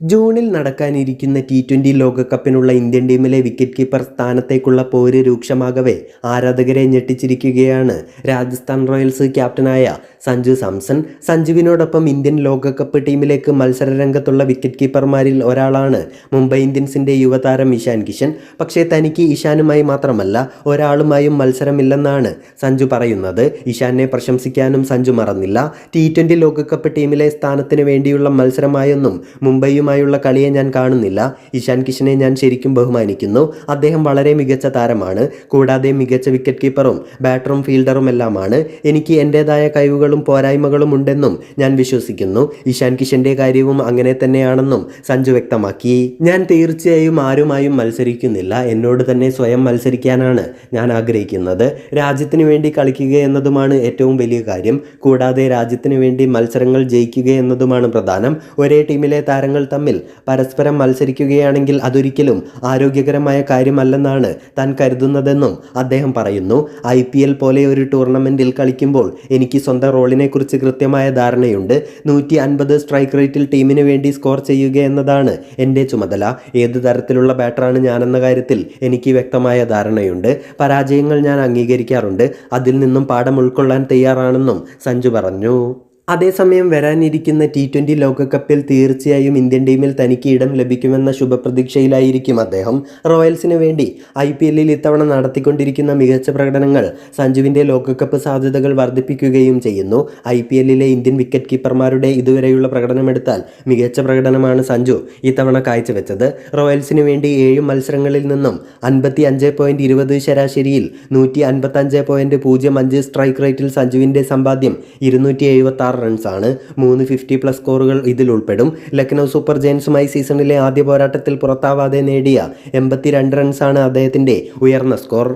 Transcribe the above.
ജൂണിൽ നടക്കാനിരിക്കുന്ന T twenty ലോകകപ്പിനുള്ള ഇന്ത്യൻ ടീമിലെ വിക്കറ്റ് കീപ്പർ സ്ഥാനത്തേക്കുള്ള പോര് രൂക്ഷമാകവേ ആരാധകരെ ഞെട്ടിച്ചിരിക്കുകയാണ് രാജസ്ഥാൻ റോയൽസ് ക്യാപ്റ്റനായ സഞ്ജു സാംസൺ. സഞ്ജുവിനോടൊപ്പം ഇന്ത്യൻ ലോകകപ്പ് ടീമിലേക്ക് മത്സരരംഗത്തുള്ള വിക്കറ്റ് കീപ്പർമാരിൽ ഒരാളാണ് മുംബൈ ഇന്ത്യൻസിന്റെ യുവതാരം ഇഷാൻ കിഷൻ. പക്ഷേ തനിക്ക് ഇഷാനുമായി മാത്രമല്ല ഒരാളുമായും മത്സരമില്ലെന്നാണ് സഞ്ജു പറയുന്നത്. ഇഷാനെ പ്രശംസിക്കാനും സഞ്ജു മറന്നില്ല. ടി ട്വന്റി ലോകകപ്പ് ടീമിലെ സ്ഥാനത്തിന് വേണ്ടിയുള്ള മത്സരമായൊന്നും മുംബൈയുമായുള്ള കളിയെ ഞാൻ കാണുന്നില്ല. ഇഷാൻ കിഷനെ ഞാൻ ശരിക്കും ബഹുമാനിക്കുന്നു. അദ്ദേഹം വളരെ മികച്ച താരമാണ്. കൂടാതെ മികച്ച വിക്കറ്റ് കീപ്പറും ബാറ്ററും ഫീൽഡറും എല്ലാമാണ്. എനിക്ക് എന്റെതായ കഴിവുകളും പോരായ്മകളും ഉണ്ടെന്നും ഞാൻ വിശ്വസിക്കുന്നു. ഇഷാൻ കിഷന്റെ കാര്യവും അങ്ങനെ തന്നെയാണെന്നും സഞ്ജു വ്യക്തമാക്കി. ഞാൻ തീർച്ചയായും ആരുമായും മത്സരിക്കുന്നില്ല. എന്നോട് തന്നെ സ്വയം മത്സരിക്കാനാണ് ഞാൻ ആഗ്രഹിക്കുന്നത്. രാജ്യത്തിന് വേണ്ടി കളിക്കുക എന്നതുമാണ് ഏറ്റവും വലിയ കാര്യം. കൂടാതെ രാജ്യത്തിന് വേണ്ടി മത്സരങ്ങൾ ജയിക്കുക എന്നതുമാണ് പ്രധാനം. ഒരേ ടീമിലെ താരങ്ങൾ തമ്മിൽ പരസ്പരം മത്സരിക്കുകയാണെങ്കിൽ അതൊരിക്കലും ആരോഗ്യകരമായ കാര്യമല്ലെന്നാണ് താൻ കരുതുന്നതെന്നും അദ്ദേഹം പറയുന്നു. ഐ പി എൽ പോലെ ഒരു ടൂർണമെന്റിൽ കളിക്കുമ്പോൾ എനിക്ക് സ്വന്തം റോളിനെക്കുറിച്ച് കൃത്യമായ ധാരണയുണ്ട്. നൂറ്റി അൻപത് സ്ട്രൈക്ക് റേറ്റിൽ ടീമിന് വേണ്ടി സ്കോർ ചെയ്യുക എന്നതാണ് എന്റെ ചുമതല. ഏത് തരത്തിലുള്ള ബാറ്ററാണ് ഞാനെന്ന കാര്യത്തിൽ എനിക്ക് വ്യക്തമായ ധാരണയുണ്ട്. പരാജയങ്ങൾ ഞാൻ അംഗീകരിക്കാറുണ്ട്. അതിൽ നിന്നും പാഠം ഉൾക്കൊള്ളാൻ തയ്യാറാണെന്നും സഞ്ജു പറഞ്ഞു. അതേസമയം വരാനിരിക്കുന്ന ടി ട്വന്റി ലോകകപ്പിൽ തീർച്ചയായും ഇന്ത്യൻ ടീമിൽ തനിക്ക് ഇടം ലഭിക്കുമെന്ന ശുഭപ്രതീക്ഷയിലായിരിക്കും അദ്ദേഹം. റോയൽസിന് വേണ്ടി ഐ പി എല്ലിൽ ഇത്തവണ നടത്തിക്കൊണ്ടിരിക്കുന്ന മികച്ച പ്രകടനങ്ങൾ സഞ്ജുവിന്റെ ലോകകപ്പ് സാധ്യതകൾ വർദ്ധിപ്പിക്കുകയും ചെയ്യുന്നു. ഐ പി എല്ലിലെ ഇന്ത്യൻ വിക്കറ്റ് കീപ്പർമാരുടെ ഇതുവരെയുള്ള പ്രകടനമെടുത്താൽ മികച്ച പ്രകടനമാണ് സഞ്ജു ഇത്തവണ കാഴ്ചവെച്ചത്. റോയൽസിന് വേണ്ടി ഏഴ് മത്സരങ്ങളിൽ നിന്നും അൻപത്തി അഞ്ച് പോയിന്റ് ഇരുപത് ശരാശരിയിൽ നൂറ്റി അൻപത്തഞ്ച് പോയിന്റ് പൂജ്യം അഞ്ച് സ്ട്രൈക്ക് റേറ്റിൽ സഞ്ജുവിന്റെ സമ്പാദ്യം ഇരുന്നൂറ്റി എഴുപത്തി ആറ് റൺസാണ് മൂന്ന് ഫിഫ്റ്റി പ്ലസ് സ്കോറുകൾ ഇതിൽ ഉൾപ്പെടും. ലക്നൗ സൂപ്പർ ജയൻസുമായി സീസണിലെ ആദ്യ പോരാട്ടത്തിൽ പുറത്താവാതെ നേടിയ എൺപത്തി രണ്ട് റൺസാണ് അദ്ദേഹത്തിന്റെ ഉയർന്ന സ്കോർ